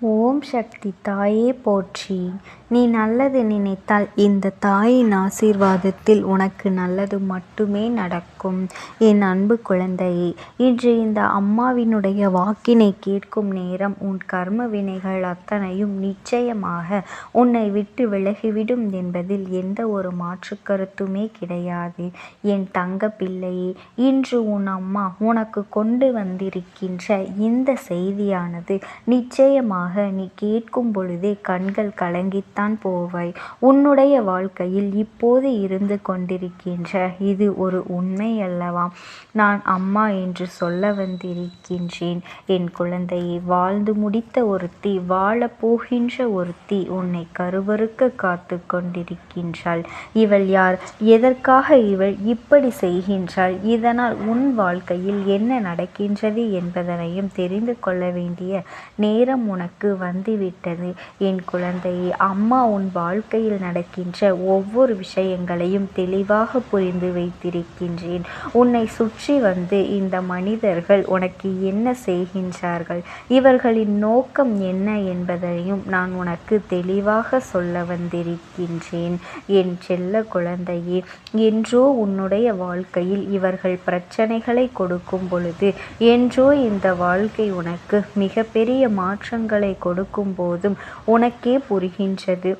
ஓம் சக்தி தாயே போற்றி. நீ நல்லது நினைத்தால் இந்த தாயின் ஆசீர்வாதத்தில் உனக்கு நல்லது மட்டுமே நடக்கும். என் அன்பு குழந்தையே இன்று இந்த அம்மாவினுடைய வாக்கினை கேட்கும் நேரம் உன் கர்ம வினைகள் அத்தனையும் நிச்சயமாக உன்னை விட்டு விலகிவிடும் என்பதில் எந்த ஒரு மாற்று கருத்துமே கிடையாது. என் தங்க பிள்ளையே இன்று உன் அம்மா உனக்கு கொண்டு வந்திருக்கின்ற இந்த செய்தியானது நிச்சயமாக நீ கேட்கும் பொழுதே கண்கள் கலங்கி கலங்கித்தான் போவாய். உன்னுடைய வாழ்க்கையில் இப்போது இருந்து கொண்டிருக்கின்ற இது ஒரு உண்மை அல்லவா? நான் அம்மா என்று சொல்ல வந்திருக்கின்றேன். என் குழந்தையை வாழ்ந்து முடித்த ஒருத்தி வாழப் போகின்ற ஒருத்தி உன்னை கருவறுக்க காத்து கொண்டிருக்கின்றாள். இவள் யார்? எதற்காக இவள் இப்படி செய்கின்றாள்? இதனால் உன் வாழ்க்கையில் என்ன நடக்கின்றது என்பதனையும் தெரிந்து கொள்ள வேண்டிய நேரம் உனக்கு வந்துவிட்டது. என் குழந்தையை அம்மா அம்மா உன் வாழ்க்கையில் நடக்கின்ற ஒவ்வொரு விஷயங்களையும் தெளிவாக புரிந்து வைத்திருக்கின்றேன். உன்னை சுற்றி வந்து இந்த மனிதர்கள் உனக்கு என்ன செய்கின்றார்கள்? இவர்களின் நோக்கம் என்ன என்பதையும் நான் உனக்கு தெளிவாக சொல்ல வந்திருக்கின்றேன். என் செல்ல குழந்தையே என்றோ உன்னுடைய வாழ்க்கையில் இவர்கள் பிரச்சனைகளை கொடுக்கும் பொழுது என்றோ இந்த வாழ்க்கை உனக்கு மிகப்பெரிய மாற்றங்களை கொடுக்கும் போதும் உனக்கே புரிகின்றது decir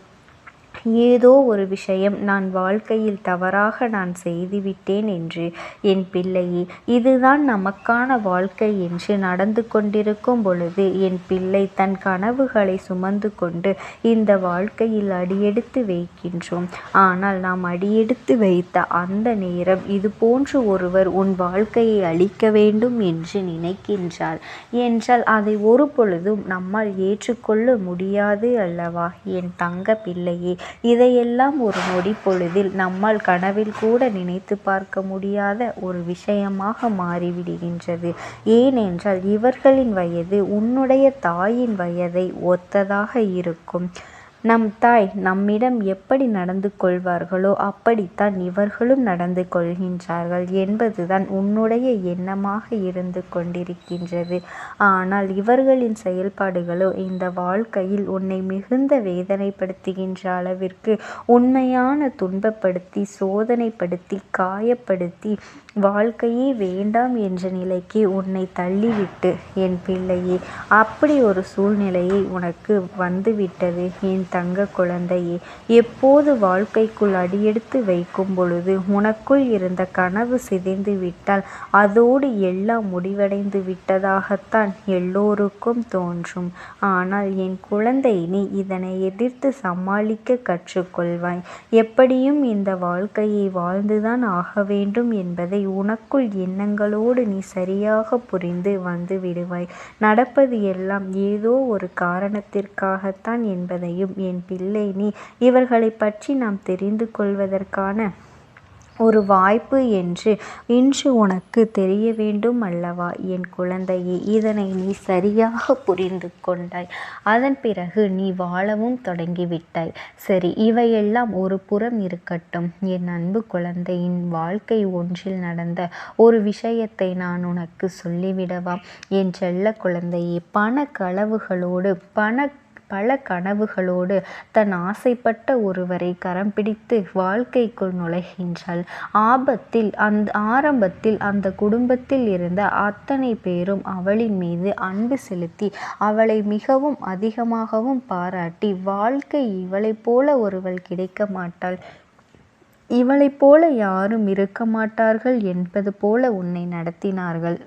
ஏதோ ஒரு விஷயம் நான் வாழ்க்கையில் தவறாக நான் செய்துவிட்டேன் என்று என் பிள்ளையே இதுதான் நமக்கான வாழ்க்கை என்று நடந்து கொண்டிருக்கும் பொழுது என் பிள்ளை தன் கனவுகளை சுமந்து கொண்டு இந்த வாழ்க்கையில் அடியெடுத்து வைக்கின்றோம். ஆனால் நாம் அடியெடுத்து வைத்த அந்த நேரம் இது போன்று ஒருவர் உன் வாழ்க்கையை அழிக்க வேண்டும் என்று நினைக்கின்றார் என்றால் அதை ஒரு பொழுதும் நம்மால் ஏற்றுக்கொள்ள முடியாது அல்லவா? என் தங்க பிள்ளையே இதையெல்லாம் ஒரு நொடி பொழுதில் நம்மால் கனவில் கூட நினைத்து பார்க்க முடியாத ஒரு விஷயமாக மாறிவிடுகின்றது. ஏனென்றால் இவர்களின் வயது உன்னுடைய தாயின் வயதை ஒத்ததாக இருக்கும். நம் தாய் நம்மிடம் எப்படி நடந்து கொள்வார்களோ அப்படித்தான் இவர்களும் நடந்து கொள்கின்றார்கள் என்பதுதான் உன்னுடைய எண்ணமாக இருந்து கொண்டிருக்கின்றது. ஆனால் இவர்களின் செயல்பாடுகளோ இந்த வாழ்க்கையில் உன்னை மிகுந்த வேதனைப்படுத்துகின்ற அளவிற்கு உண்மையான துன்பப்படுத்தி சோதனைப்படுத்தி காயப்படுத்தி வாழ்க்கையே வேண்டாம் என்ற நிலைக்கு உன்னை தள்ளிவிட்டு என் பிள்ளையே அப்படி ஒரு சூழ்நிலையை உனக்கு வந்துவிட்டது என் தங்க குழந்தையே. எப்போது வாழ்க்கைக்குள் அடியெடுத்து வைக்கும் பொழுது உனக்குள் இருந்த கனவு சிதைந்து விட்டால் அதோடு எல்லாம் முடிவடைந்து விட்டதாகத்தான் எல்லோருக்கும் தோன்றும். ஆனால் என் குழந்தை நீ இதனை எதிர்த்து சமாளிக்க கற்றுக்கொள்வாய். எப்படியும் இந்த வாழ்க்கையை வாழ்ந்துதான் ஆக வேண்டும் என்பதை உனக்குள் எண்ணங்களோடு நீ சரியாக புரிந்து வந்து விடுவாய். நடப்பது எல்லாம் ஏதோ ஒரு காரணத்திற்காகத்தான் என்பதையும் என் பிள்ளை நீ இவர்களை பற்றி நாம் தெரிந்து கொள்வதற்கான ஒரு வாய்ப்பு என்று இன்று உனக்கு தெரிய வேண்டும் அல்லவா? என் குழந்தையே இதனை நீ சரியாக புரிந்து கொண்டாய். அதன் பிறகு நீ வாழவும் தொடங்கிவிட்டாய். சரி இவையெல்லாம் ஒரு புறம் இருக்கட்டும். என் அன்பு குழந்தையின் வாழ்க்கை ஒன்றில் நடந்த ஒரு விஷயத்தை நான் உனக்கு சொல்லிவிடவா? என் செல்ல குழந்தையே பண களவுகளோடு பண பல கனவுகளோடு தன் ஆசைப்பட்ட ஒருவரை கரம் பிடித்து வாழ்க்கைக்குள் நுழைகின்றாள். ஆபத்தில் அந்த ஆரம்பத்தில் அந்த குடும்பத்தில் இருந்த அத்தனை பேரும் அவளின் மீது அன்பு செலுத்தி அவளை மிகவும் அதிகமாகவும் பாராட்டி வாழ்க்கை இவளைப் போல ஒருவள் கிடைக்க மாட்டாள். இவளைப் போல யாரும் இருக்க மாட்டார்கள் என்பது போல உன்னை நடத்தினார்கள்.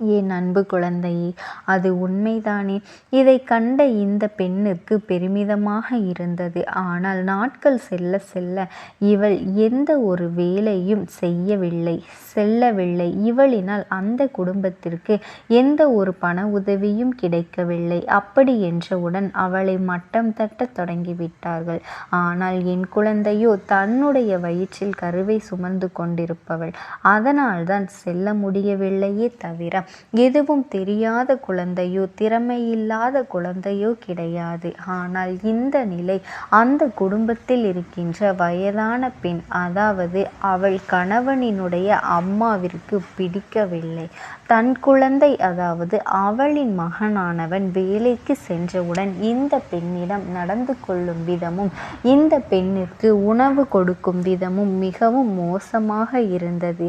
என் அன்பு குழந்தையே அது உண்மைதானே? இதை கண்ட இந்த பெண்ணுக்கு பெருமிதமாக இருந்தது. ஆனால் நாட்கள் செல்ல செல்ல இவள் எந்த ஒரு வேலையும் செய்யவில்லை. செல்லவில்லை. இவளினால் அந்த குடும்பத்திற்கு எந்த ஒரு பண உதவியும் கிடைக்கவில்லை. அப்படி என்றவுடன் அவளை மட்டம் தட்ட தொடங்கிவிட்டார்கள். ஆனால் என் குழந்தையோ தன்னுடைய வயிற்றில் கருவை சுமந்து கொண்டிருப்பவள். அதனால்தான் செல்ல முடியவில்லையே தவிர எதுவும் தெரியாத குழந்தையோ திறமையில்லாத குழந்தையோ கிடையாது. ஆனால் இந்த நிலை அந்த குடும்பத்தில் இருக்கின்ற வயதான பெண் அதாவது அவள் கணவனினுடைய அம்மாவிற்கு பிடிக்கவில்லை. தன் குழந்தை அதாவது அவளின் மகனானவன் வேலைக்கு சென்றவுடன் இந்த பெண்ணிடம் நடந்து கொள்ளும் விதமும் இந்த பெண்ணிற்கு உணவு கொடுக்கும் விதமும் மிகவும் மோசமாக இருந்தது.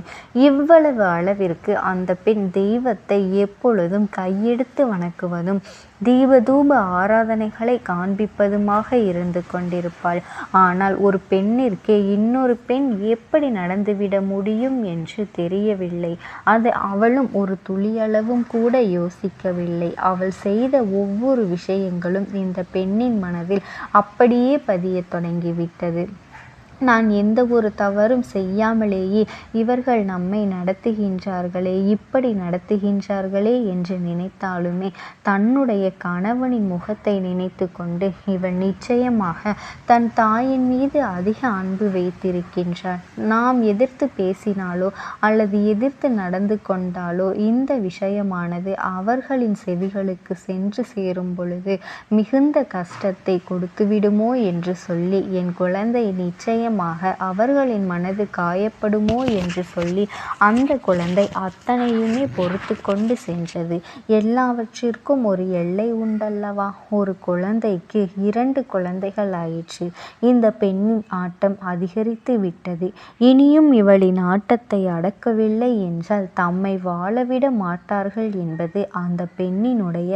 இவ்வளவு அளவிற்கு அந்த பெண் தெய்வத்தை எப்பொழுதும் கையெடுத்து வணக்குவதும் தீபதூப ஆராதனைகளை காண்பிப்பதுமாக இருந்து கொண்டிருப்பாள். ஆனால் ஒரு பெண்ணிற்கே இன்னொரு பெண் எப்படி நடந்துவிட முடியும் என்று தெரியவில்லை. அது அவளும் ஒரு துளியளவும் கூட யோசிக்கவில்லை. அவள் செய்த ஒவ்வொரு விஷயங்களும் இந்த பெண்ணின் மனதில் அப்படியே பதியத் தொடங்கிவிட்டது. நான் எந்த ஒரு தவறும் செய்யாமலேயே இவர்கள் நம்மை நடத்துகின்றார்களே இப்படி நடத்துகின்றார்களே என்று நினைத்தாலுமே தன்னுடைய கணவனின் முகத்தை நினைத்து கொண்டு இவள் நிச்சயமாக தன் தாயின் மீது அதிக அன்பு வைத்திருக்கின்றாள். நாம் எதிர்த்து பேசினாலோ அல்லது எதிர்த்து நடந்து கொண்டாலோ இந்த விஷயமானது அவர்களின் செவிகளுக்கு சென்று சேரும் பொழுது மிகுந்த கஷ்டத்தை கொடுத்துவிடுமோ என்று சொல்லி என் குழந்தை நிச்சயம் நிச்சயமாக அவர்களின் மனது காயப்படுமோ என்று சொல்லி அந்த குழந்தை அத்தனையுமே பொறுத்து கொண்டு சென்றது. எல்லாவற்றிற்கும் ஒரு எல்லை உண்டல்லவா? ஒரு குழந்தைக்கு இரண்டு குழந்தைகள் ஆயிற்று. இந்த பெண்ணின் ஆட்டம் அதிகரித்து விட்டது. இனியும் இவளின் ஆட்டத்தை அடக்கவில்லை என்றால் தம்மை வாழவிட மாட்டார்கள் என்பது அந்த பெண்ணினுடைய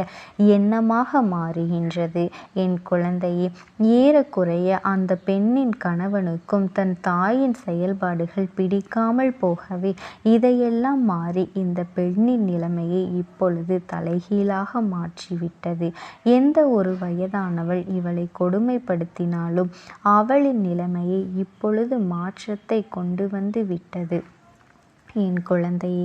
எண்ணமாக மாறுகின்றது. என் குழந்தையே ஏறக்குறைய அந்த பெண்ணின் கணவனுக்கு அவனுக்கும் தன் தாயின் செயல்பாடுகள் பிடிக்காமல் போகவே இதையெல்லாம் மாறி இந்த பெண்ணின் நிலைமையை இப்பொழுது தலைகீழாக மாற்றிவிட்டது. எந்த ஒரு வயதானவள் இவளை கொடுமைப்படுத்தினாலும் அவளின் நிலைமையை இப்பொழுது மாற்றத்தை கொண்டு வந்து விட்டது. என் குழந்தையே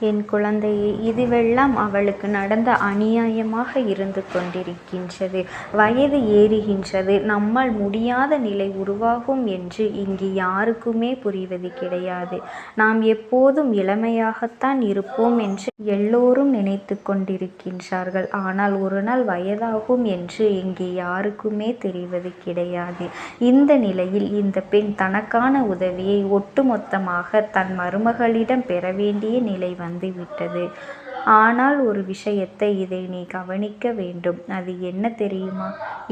என் குழந்தையே இதுவெல்லாம் அவளுக்கு நடந்த அநியாயமாக இருந்து கொண்டிருக்கின்றது. வயது ஏறுகின்றது. நம்மால் முடியாத நிலை உருவாகும் என்று இங்கு யாருக்குமே புரிவது கிடையாது. நாம் எப்போதும் இளமையாகத்தான் இருப்போம் என்று எல்லோரும் நினைத்து கொண்டிருக்கின்றார்கள். ஆனால் ஒரு நாள் வயதாகும் என்று இங்கே யாருக்குமே தெரிவது கிடையாது. இந்த நிலையில் இந்த பெண் தனக்கான உதவியை ஒட்டுமொத்தமாக தன் மருமகளிடம் பெற வேண்டிய நிலை வந்துவிட்டது ஆனால் ஒரு விஷயத்தை இதை நீ கவனிக்க வேண்டும். அது என்ன தெரியுமா?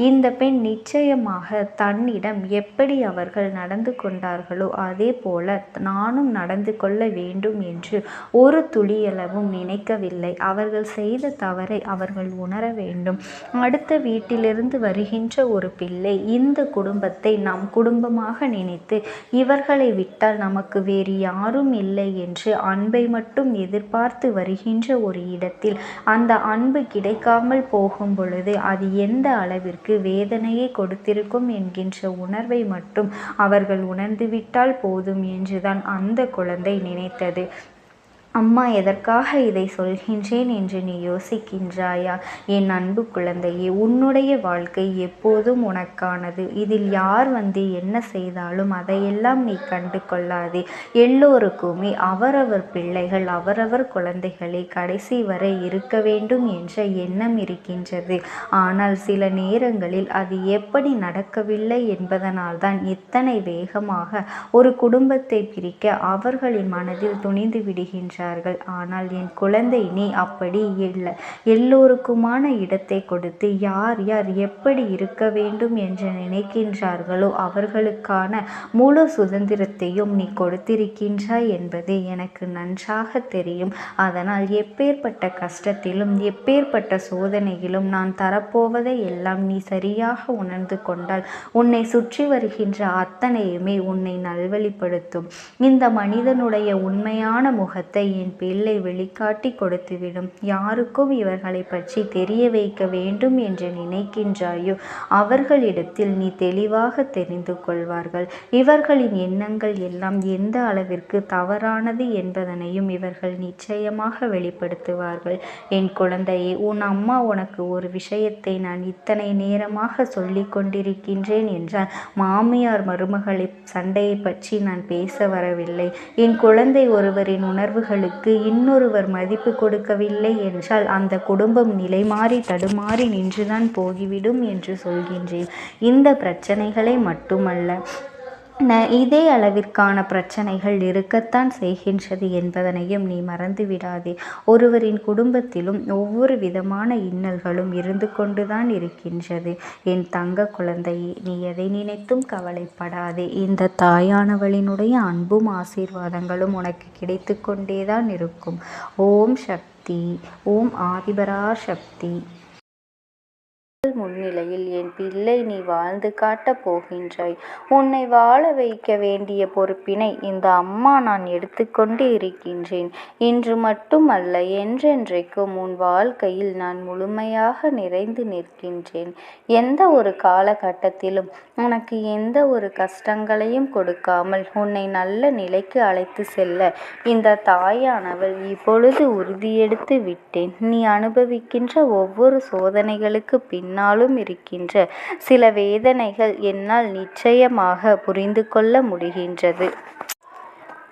இந்த பெண் நிச்சயமாக தன்னிடம் எப்படி அவர்கள் நடந்து கொண்டார்களோ அதே போல நானும் நடந்து கொள்ள வேண்டும் என்று ஒரு துளியளவும் நினைக்கவில்லை. அவர்கள் செய்த தவறை அவர்கள் உணர வேண்டும். அடுத்த வீட்டிலிருந்து வருகின்ற ஒரு பிள்ளை இந்த குடும்பத்தை நம் குடும்பமாக நினைத்து இவர்களை விட்டால் நமக்கு வேறு யாரும் இல்லை என்று அன்பை மட்டும் எதிர்பார்த்து வருகின்ற ஒரு இடத்தில் அந்த அன்பு கிடைக்காமல் போகும் பொழுது அது எந்த அளவிற்கு வேதனையை கொடுத்திருக்கும் என்கின்ற உணர்வை மட்டும் அவர்கள் உணர்ந்துவிட்டால் போதும் என்றுதான் அந்த குழந்தை நினைத்தது. அம்மா எதற்காக இதை சொல்கின்றேன் என்று நீ யோசிக்கின்றாயா? என் அன்பு குழந்தையே உன்னுடைய வாழ்க்கை எப்போதும் உனக்கானது. இதில் யார் வந்து என்ன செய்தாலும் அதையெல்லாம் நீ கண்டு கொள்ளாதே எல்லோருக்குமே அவரவர் பிள்ளைகள் அவரவர் குழந்தைகளை கடைசி வரை இருக்க வேண்டும் என்ற எண்ணம் இருக்கின்றது. ஆனால் சில நேரங்களில் அது எப்படி நடக்கவில்லை என்பதனால் தான் இத்தனை வேகமாக ஒரு குடும்பத்தை பிரிக்க அவர்களின் மனதில் துணிந்து விடுகின்றார் நினைக்கிறார்கள் ஆனால் என் குழந்தை நீ அப்படி இல்லை. எல்லோருக்குமான இடத்தை கொடுத்து யார் யார் எப்படி இருக்க வேண்டும் என்று நினைக்கின்றார்களோ அவர்களுக்கான முழு சுதந்திரத்தையும் நீ கொடுத்திருக்கின்றாய் என்பது எனக்கு நன்றாக தெரியும். அதனால் எப்பேற்பட்ட கஷ்டத்திலும் எப்பேற்பட்ட சோதனையிலும் நான் தரப்போவதை எல்லாம் நீ சரியாக உணர்ந்து கொண்டால் உன்னை சுற்றி வருகின்ற அத்தனையுமே உன்னை நல்வழிப்படுத்தும். இந்த மனிதனுடைய உண்மையான முகத்தை என் பிள்ளை வெளிக்காட்டி கொடுத்துவிடும். யாருக்கும் இவர்களை பற்றி தெரிய வைக்க வேண்டும் என்று நினைக்கின்றாயோ? அவர்களிடத்தில் நீ தெளிவாக தெரிந்து கொள்வார்கள். இவர்களின் எண்ணங்கள் எல்லாம் எந்த அளவிற்கு தவறானது என்பதனையும் இவர்கள் நிச்சயமாக வெளிப்படுத்துவார்கள். என் குழந்தையே உன் அம்மா உனக்கு ஒரு விஷயத்தை நான் இத்தனை நேரமாக சொல்லி கொண்டிருக்கின்றேன் என்றால் மாமியார் மருமகளை சண்டையை பற்றி நான் பேச வரவில்லை. என் குழந்தை ஒருவரின் உணர்வுகள் அவர்களுக்கு இன்னொருவர் மதிப்பு கொடுக்கவில்லை என்றால் அந்த குடும்பம் நிலைமாறி தடுமாறி நின்றுதான் போகிவிடும் என்று சொல்கின்றேன். இந்த பிரச்சனைகளை மட்டுமல்ல இதே அளவிற்கான பிரச்சனைகள் இருக்கத்தான் செய்கின்றது என்பதனையும் நீ மறந்துவிடாதே. ஒருவரின் குடும்பத்திலும் ஒவ்வொரு விதமான இன்னல்களும் இருந்து கொண்டுதான் இருக்கின்றது. என் தங்க குழந்தையே நீ எதை நினைத்தும் கவலைப்படாதே. இந்த தாயானவளினுடைய அன்பும் ஆசீர்வாதங்களும் உனக்கு கிடைத்து கொண்டேதான் இருக்கும். ஓம் சக்தி ஓம் ஆதிபரா சக்தி முன்னிலையில் என் பிள்ளை நீ வாழ்ந்து காட்டப் போகின்றாய். உன்னை வாழ வைக்க வேண்டிய பொறுப்பினை இந்த அம்மா நான் எடுத்துக்கொண்டு இருக்கின்றேன். இன்று மட்டுமல்ல என்றென்றைக்கும் உன் வாழ்க்கையில் நான் முழுமையாக நிறைந்து நிற்கின்றேன். எந்த ஒரு காலகட்டத்திலும் உனக்கு எந்த ஒரு கஷ்டங்களையும் கொடுக்காமல் உன்னை நல்ல நிலைக்கு அழைத்து செல்ல இந்த தாயானவள் இப்பொழுது உறுதியெடுத்து விட்டேன். நீ அனுபவிக்கின்ற ஒவ்வொரு சோதனைகளுக்கு பின் என்னாலும் இருக்கின்ற சில வேதனைகள் என்னால் நிச்சயமாக புரிந்து கொள்ள முடிகின்றது.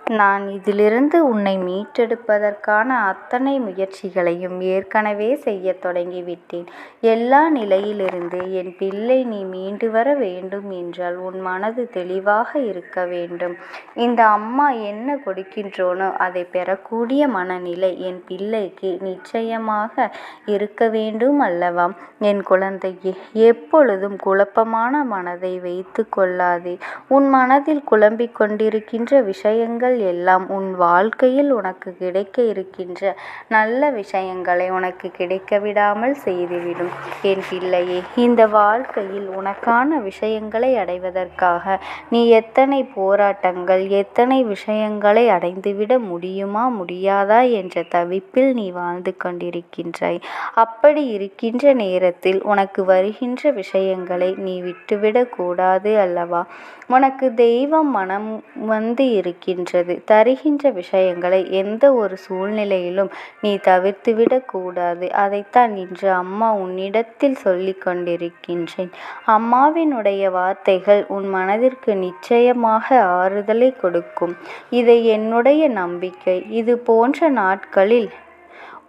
நான் இதிலிருந்து உன்னை மீட்டெடுப்பதற்கான அத்தனை முயற்சிகளையும் ஏற்கனவே செய்யத் தொடங்கிவிட்டேன். எல்லா நிலையிலிருந்து என் பிள்ளை நீ மீண்டு வர வேண்டும் என்றால் உன் மனது தெளிவாக இருக்க வேண்டும். இந்த அம்மா என்ன கொடுக்கின்றோனோ அதை பெறக்கூடிய மனநிலை என் பிள்ளைக்கு நிச்சயமாக இருக்க வேண்டும் அல்லவா? என் குழந்தையே எப்பொழுதும் குழப்பமான மனதை வைத்து கொள்ளாதே. உன் மனதில் குழம்பிக் கொண்டிருக்கின்ற விஷயங்கள் விஷயங்கள் எல்லாம் உன் வாழ்க்கையில் உனக்கு கிடைக்க இருக்கின்ற நல்ல விஷயங்களை உனக்கு கிடைக்க விடாமல் செய்துவிடும். என் பிள்ளையே இந்த வாழ்க்கையில் உனக்கான விஷயங்களை அடைவதற்காக நீ எத்தனை போராட்டங்கள் எத்தனை விஷயங்களை அடைந்துவிட முடியுமா முடியாதா என்ற தவிப்பில் நீ வாழ்ந்து கொண்டிருக்கின்றாய். அப்படி இருக்கின்ற நேரத்தில் உனக்கு வருகின்ற விஷயங்களை நீ விட்டுவிடக்கூடாது அல்லவா? உனக்கு தெய்வம் மனம் வந்து இருக்கின்றது. இருக்கிறது தருகின்ற விஷயங்களை எந்த ஒரு சூழ்நிலையிலும் நீ தவிர்த்துவிடக் கூடாது. அதைத்தான் இன்று அம்மா உன்னிடத்தில் சொல்லி கொண்டிருக்கின்றேன். அம்மாவினுடைய வார்த்தைகள் உன் மனதிற்கு நிச்சயமாக ஆறுதலை கொடுக்கும். இதை என்னுடைய நம்பிக்கை. இது போன்ற நாட்களில்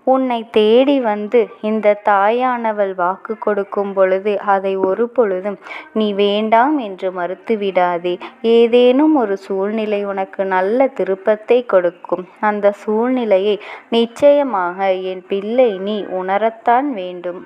உன்னை தேடி வந்து இந்த தாயானவள் வாக்கு கொடுக்கும் பொழுது அதை ஒரு பொழுதும் நீ வேண்டாம் என்று மறுத்து விடாதே. ஏதேனும் ஒரு சூழ்நிலை உனக்கு நல்ல திருப்பத்தை கொடுக்கும். அந்த சூழ்நிலையை நிச்சயமாக என் பிள்ளை நீ உணரத்தான் வேண்டும்.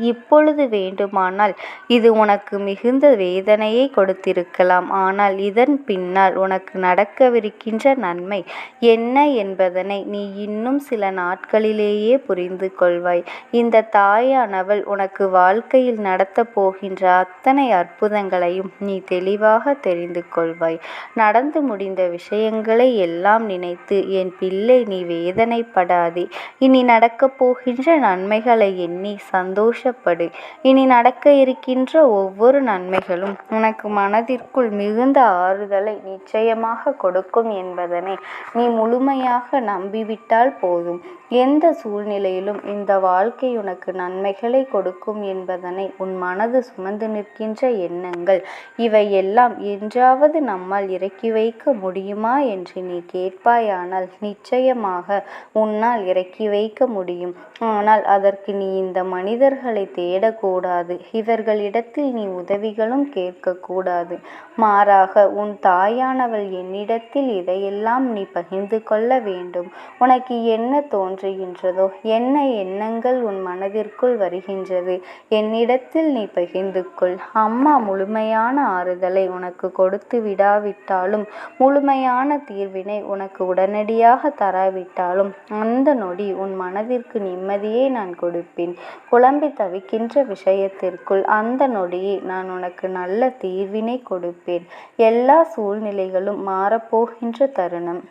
இப்பொழுது வேண்டுமானால் இது உனக்கு மிகுந்த வேதனையை கொடுத்திருக்கலாம். ஆனால் இதன் பின்னால் உனக்கு நடக்கவிருக்கின்ற நன்மை என்ன என்பதனை நீ இன்னும் சில நாட்களிலேயே புரிந்து கொள்வாய். இந்த தாயானவள் உனக்கு வாழ்க்கையில் நடத்தப் போகின்ற அத்தனை அற்புதங்களையும் நீ தெளிவாக தெரிந்து கொள்வாய். நடந்து முடிந்த விஷயங்களை எல்லாம் நினைத்து என் பிள்ளை நீ வேதனைப்படாதே. இனி நடக்கப் போகின்ற நன்மைகளை எண்ணி சந்தோஷ சந்தோஷப்படு. இனி நடக்க இருக்கின்ற ஒவ்வொரு நன்மைகளும் உனக்கு மனதிற்குள் மிகுந்த ஆறுதலை நிச்சயமாக கொடுக்கும் என்பதனை நீ முழுமையாக நம்பிவிட்டால் போதும். எந்த சூழ்நிலையிலும் இந்த வாழ்க்கை உனக்கு நன்மைகளை கொடுக்கும் என்பதனை உன் மனது சுமந்து நிற்கின்ற எண்ணங்கள் இவை எல்லாம் என்றாவது நம்மால் இறக்கி வைக்க முடியுமா என்று நீ கேட்பாயானால் நிச்சயமாக உன்னால் இறக்கி வைக்க முடியும். ஆனால் அதற்கு நீ இந்த மனிதர்கள் தேடக்கூடாது. இவர்களிடத்தில் நீ உதவிகளும் கேட்கக்கூடாது. மாறாக உன் தாயானவள் என்னிடத்தில் இதையெல்லாம் நீ பகிர்ந்து கொள்ள வேண்டும். உனக்கு என்ன தோன்றுகின்றதோ என்ன எண்ணங்கள் உன் மனதிற்குள் வருகின்றது என்னிடத்தில் நீ பகிர்ந்து கொள். அம்மா முழுமையான ஆறுதலை உனக்கு கொடுத்து விடாவிட்டாலும் முழுமையான தீர்வினை உனக்கு உடனடியாக தராவிட்டாலும் அந்த நொடி உன் மனதிற்கு நிம்மதியை நான் கொடுப்பேன். குழம்பி தவிக்கின்ற விஷயத்திற்குள் அந்த நொடியை நான் உனக்கு நல்ல தீர்வினை கொடுப்பேன். எல்லா சூழ்நிலைகளும் மாறப்போகின்ற தருணம்.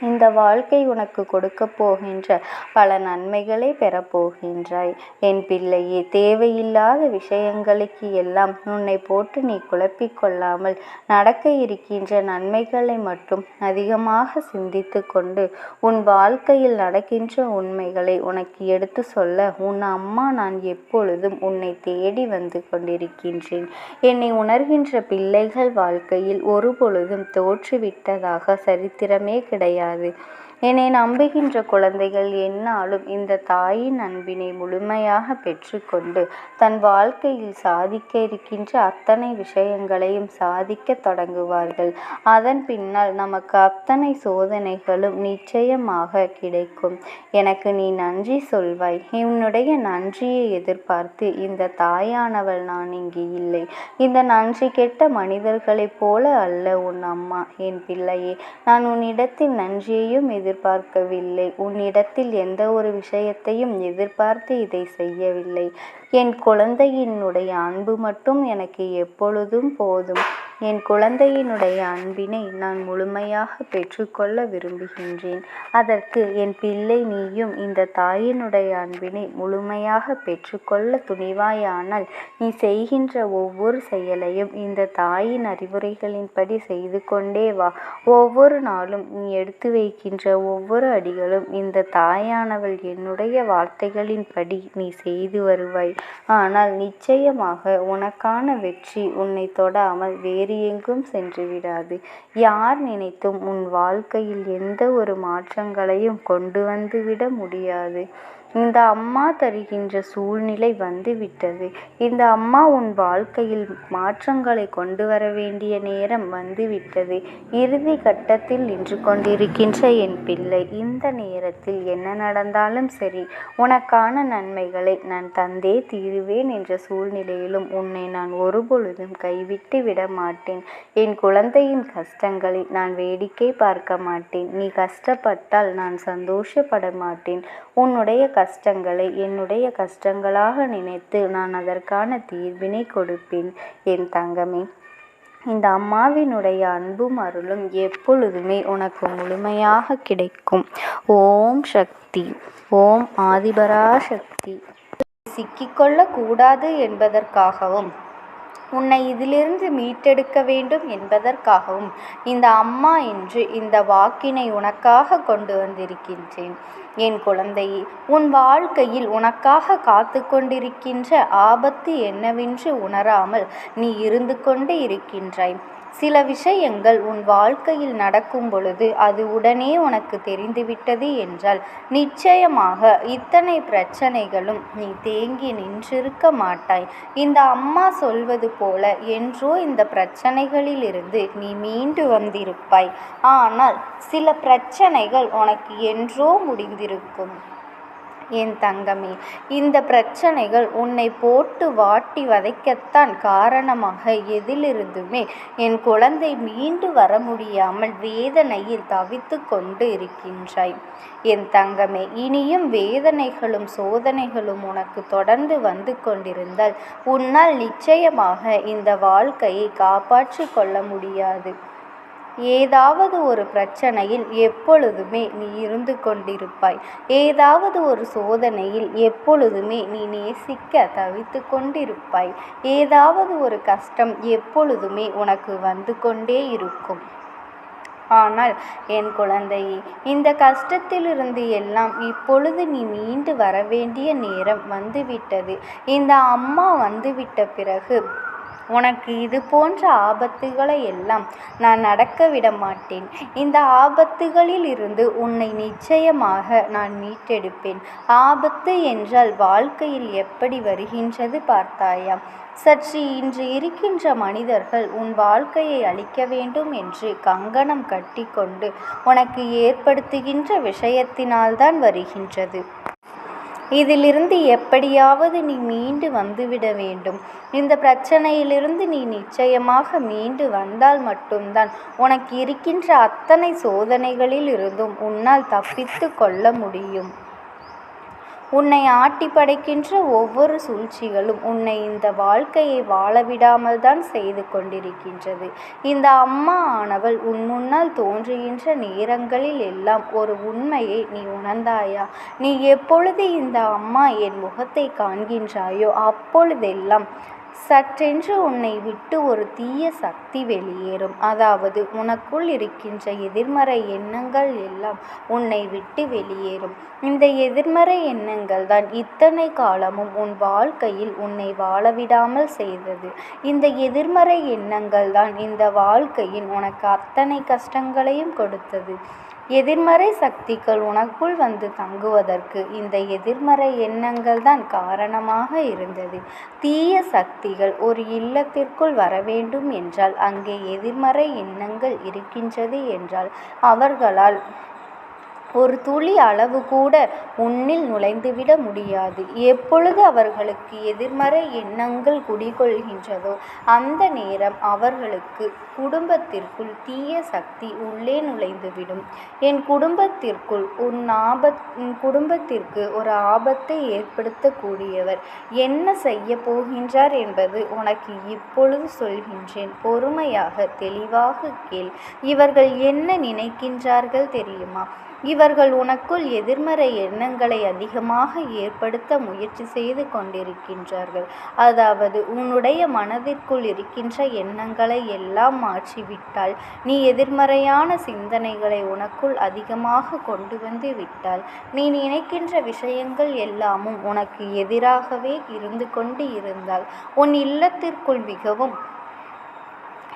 இந்த வாழ்க்கை உனக்கு கொடுக்கப் போகின்ற பல நன்மைகளை பெறப்போகின்றாய் என் பிள்ளையே தேவையில்லாத விஷயங்களுக்கு எல்லாம் உன்னை போட்டு நீ குழப்பிக்கொள்ளாமல் நடக்க இருக்கின்ற நன்மைகளை மட்டும் அதிகமாக சிந்தித்து கொண்டு உன் வாழ்க்கையில் நடக்கின்ற உண்மைகளை உனக்கு எடுத்து சொல்ல உன் அம்மா நான் எப்பொழுதும் உன்னை தேடி வந்து கொண்டிருக்கின்றேன். என்னை உணர்கின்ற பிள்ளைகள் வாழ்க்கையில் ஒரு பொழுதும் தோற்றுவிட்டதாக சரித்திரமே கிடையாது. கிடையாது என்னை நம்புகின்ற குழந்தைகள் எந்நாளும் இந்த தாயின் அன்பினை முழுமையாக பெற்றுக்கொண்டு தன் வாழ்க்கையில் சாதிக்க இருக்கின்ற அத்தனை விஷயங்களையும் சாதிக்கத் தொடங்குவார்கள். அதன் பின்னால் நமக்கு அத்தனை சோதனைகளும் நிச்சயமாக கிடைக்கும். எனக்கு நீ நன்றி சொல்வாய். உன்னுடைய நன்றியை எதிர்பார்த்து இந்த தாயானவள் நான் இங்கு இல்லை. இந்த நன்றி கெட்ட மனிதர்களைப் போல அல்ல உன் அம்மா என் பிள்ளையே. நான் உன்னிடத்தில் நன்றியையும் எதிர் எதிர்பார்க்கவில்லை. உன்னிடத்தில் எந்த ஒரு விஷயத்தையும் எதிர்பார்த்து இதை செய்யவில்லை. என் குழந்தையினுடைய அன்பு மட்டும் எனக்கு எப்பொழுதும் போதும். என் குழந்தையினுடைய அன்பினை நான் முழுமையாக பெற்றுக்கொள்ள விரும்புகின்றேன். அதற்கு என் பிள்ளை நீயும் இந்த தாயினுடைய அன்பினை முழுமையாக பெற்றுக்கொள்ள துணிவாயானால் நீ செய்கின்ற ஒவ்வொரு செயலையும் இந்த தாயின் அறிவுரைகளின்படி செய்து கொண்டே வா. ஒவ்வொரு நாளும் நீ எடுத்து வைக்கின்ற ஒவ்வொரு அடிகளும் இந்த தாயானவள் என்னுடைய வார்த்தைகளின்படி நீ செய்து வருவாய். ஆனால் நிச்சயமாக உனக்கான வெற்றி உன்னை தொடாமல் வேறு எங்கும் சென்று விடாது. யார் நினைத்தும் உன் வாழ்க்கையில் எந்த ஒரு மாற்றங்களையும் கொண்டு வந்து விட முடியாது. இந்த அம்மா தருகின்ற சூழ்நிலை வந்துவிட்டது. இந்த அம்மா உன் வாழ்க்கையில் மாற்றங்களை கொண்டு வர வேண்டிய நேரம் வந்துவிட்டது. இறுதி கட்டத்தில் நின்று கொண்டிருக்கின்ற என் பிள்ளை இந்த நேரத்தில் என்ன நடந்தாலும் சரி உனக்கான நன்மைகளை நான் தந்தே தீருவேன் என்ற சூழ்நிலையிலும் உன்னை நான் ஒருபொழுதும் கைவிட்டு விட மாட்டேன். என் குழந்தையின் கஷ்டங்களை நான் வேடிக்கை பார்க்க மாட்டேன். நீ கஷ்டப்பட்டால் நான் சந்தோஷப்பட மாட்டேன். உன்னுடைய கஷ்டங்களை என்னுடைய கஷ்டங்களாக நினைத்து நான் அதற்கான தீர்வினை கொடுப்பேன் என் தங்கமே. இந்த அம்மாவினுடைய அன்பும் அருளும் எப்பொழுதுமே உனக்கு முழுமையாக கிடைக்கும். ஓம் சக்தி ஓம் ஆதிபரா சக்தி சிக்கிக்கொள்ளக்கூடாது என்பதற்காகவும் உன்னை இதிலிருந்து மீட்டெடுக்க வேண்டும் என்பதற்காகவும் இந்த அம்மா என்று இந்த வாக்கினை உனக்காக கொண்டு வந்திருக்கின்றேன். என் குழந்தையே உன் வாழ்க்கையில் உனக்காக காத்து கொண்டிருக்கின்ற ஆபத்து என்னவென்று உணராமல் நீ இருந்து கொண்டு இருக்கின்றாய். சில விஷயங்கள் உன் வாழ்க்கையில் நடக்கும் பொழுது அது உடனே உனக்கு தெரிந்துவிட்டது என்றால் நிச்சயமாக இத்தனை பிரச்சனைகளும் நீ தேங்கி நின்றிருக்க மாட்டாய். இந்த அம்மா சொல்வது போல என்றோ இந்த பிரச்சனைகளிலிருந்து நீ மீண்டு வந்திருப்பாய். ஆனால் சில பிரச்சனைகள் உனக்கு என்றோ முடிந்திருக்கும். என் தங்கமே இந்த பிரச்சனைகள் உன்னை போட்டு வாட்டி வதைக்கத்தான் காரணமாக எதிலிருந்துமே என் குழந்தை மீண்டு வர முடியாமல் வேதனையில் தவித்து கொண்டு இருக்கின்றாய். என் தங்கமே இனியும் வேதனைகளும் சோதனைகளும் உனக்கு தொடர்ந்து வந்து கொண்டிருந்தால் உன்னால் நிச்சயமாக இந்த வாழ்க்கையை காப்பாற்றி கொள்ள முடியாது. ஏதாவது ஒரு பிரச்சனையில் எப்பொழுதுமே நீ இருந்து கொண்டிருப்பாய். ஏதாவது ஒரு சோதனையில் எப்பொழுதுமே நீ நேசிக்க தவித்து கொண்டிருப்பாய். ஏதாவது ஒரு கஷ்டம் எப்பொழுதுமே உனக்கு வந்து கொண்டே இருக்கும். ஆனால் என் குழந்தையே இந்த கஷ்டத்திலிருந்து எல்லாம் இப்பொழுது நீ மீண்டு வர வேண்டிய நேரம் வந்துவிட்டது. இந்த அம்மா வந்துவிட்ட பிறகு உனக்கு இது போன்ற ஆபத்துகளை எல்லாம் நான் நடக்க விட மாட்டேன். இந்த ஆபத்துகளில் இருந்து உன்னை நிச்சயமாக நான் மீட்டெடுப்பேன். ஆபத்து என்றால் வாழ்க்கையில் எப்படி வருகின்றது பார்த்தாயா? சற்று இன்று இருக்கின்ற மனிதர்கள் உன் வாழ்க்கையை அழிக்க வேண்டும் என்று கங்கணம் கட்டிக்கொண்டு உனக்கு ஏற்படுத்துகின்ற விஷயத்தினால்தான் வருகின்றது. இதிலிருந்து எப்படியாவது நீ மீண்டு வந்துவிட வேண்டும். இந்த பிரச்சனையிலிருந்து நீ நிச்சயமாக மீண்டு வந்தால் மட்டும்தான் உனக்கு இருக்கின்ற அத்தனை சோதனைகளில் இருந்தும் உன்னால் தப்பித்து கொள்ள முடியும். உன்னை ஆட்டி படைக்கின்ற ஒவ்வொரு சூழ்ச்சிகளும் உன்னை இந்த வாழ்க்கையை வாழவிடாமல் தான் செய்து கொண்டிருக்கின்றது. இந்த அம்மா ஆனவள் உன் முன்னால் தோன்றுகின்ற நேரங்களில் எல்லாம் ஒரு உண்மையை நீ உணர்ந்தாயா? நீ எப்பொழுது இந்த அம்மா என் முகத்தை காண்கின்றாயோ அப்பொழுதெல்லாம் சற்றென்று உன்னை விட்டு ஒரு தீய சக்தி வெளியேறும். அதாவது உனக்குள் இருக்கின்ற எதிர்மறை எண்ணங்கள் எல்லாம் உன்னை விட்டு வெளியேறும். இந்த எதிர்மறை எண்ணங்கள் தான் இத்தனை காலமும் உன் வாழ்க்கையில் உன்னை வாழவிடாமல் செய்தது. இந்த எதிர்மறை எண்ணங்கள் தான் இந்த வாழ்க்கையில் உனக்கு அத்தனை கஷ்டங்களையும் கொடுத்தது. எதிர்மறை சக்திகள் உனக்குள் வந்து தங்குவதற்கு இந்த எதிர்மறை எண்ணங்கள் தான் காரணமாக இருந்தது. தீய சக்தி சக்திகள் ஒரு இல்லத்திற்குள் வரவேண்டும் என்றால் அங்கே எதிர்மறை எண்ணங்கள் இருக்கின்றது என்றால் அவர்களால் ஒரு துளி அளவு கூட உன்னில் நுழைந்துவிட முடியாது. எப்பொழுது அவர்களுக்கு எதிர்மறை எண்ணங்கள் குடிகொள்கின்றதோ அந்த நேரம் அவர்களுக்கு குடும்பத்திற்குள் தீய சக்தி உள்ளே நுழைந்துவிடும். என் குடும்பத்திற்குள் உன் ஆபத் உன் குடும்பத்திற்கு ஒரு ஆபத்தை ஏற்படுத்தக்கூடியவர் என்ன செய்ய போகின்றார் என்பது உனக்கு இப்பொழுது சொல்கின்றேன். பொறுமையாக தெளிவாக கேள். இவர்கள் என்ன நினைக்கின்றார்கள் தெரியுமா? இவர்கள் உனக்குள் எதிர்மறை எண்ணங்களை அதிகமாக ஏற்படுத்த முயற்சி செய்து கொண்டிருக்கின்றார்கள். அதாவது உன்னுடைய மனதிற்குள் இருக்கின்ற எண்ணங்களை எல்லாம் மாற்றிவிட்டால் நீ எதிர்மறையான சிந்தனைகளை உனக்குள் அதிகமாக கொண்டு வந்து விட்டால் நீ நினைக்கின்ற விஷயங்கள் எல்லாமும் உனக்கு எதிராகவே இருந்து கொண்டு இருந்தால் உன் இல்லத்திற்குள் மிகவும்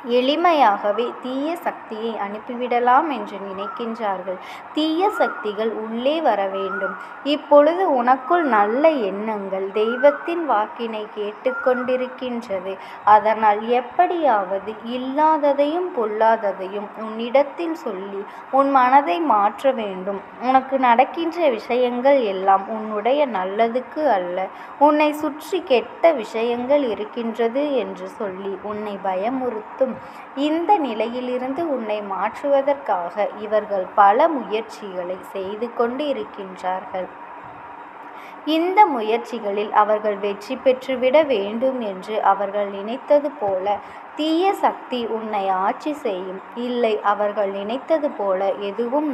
எளிமையாகவே தீய சக்தியை அனுப்பிவிடலாம் என்று நினைக்கின்றார்கள். தீய சக்திகள் உள்ளே வர வேண்டும். இப்பொழுது உனக்குள் நல்ல எண்ணங்கள் தெய்வத்தின் வாக்கினை கேட்டுக்கொண்டிருக்கின்றது. அதனால் எப்படியாவது இல்லாததையும் பொல்லாததையும் உன்னிடத்தில் சொல்லி உன் மனதை மாற்ற வேண்டும். உனக்கு நடக்கின்ற விஷயங்கள் எல்லாம் உன்னுடைய நல்லதுக்கு அல்ல. உன்னை சுற்றி கெட்ட விஷயங்கள் இருக்கின்றது என்று சொல்லி உன்னை பயமுறுத்தும். இந்த நிலையிலிருந்து உன்னை மாற்றுவதற்காக இவர்கள் பல முயற்சிகளை செய்து கொண்டு இருக்கின்றார்கள் இந்த முயற்சிகளில் அவர்கள் வெற்றி பெற்றுவிட வேண்டும் என்று அவர்கள் நினைத்தது போல தீய சக்தி உன்னை ஆட்சி செய்யும். இல்லை அவர்கள் நினைத்தது போல எதுவும்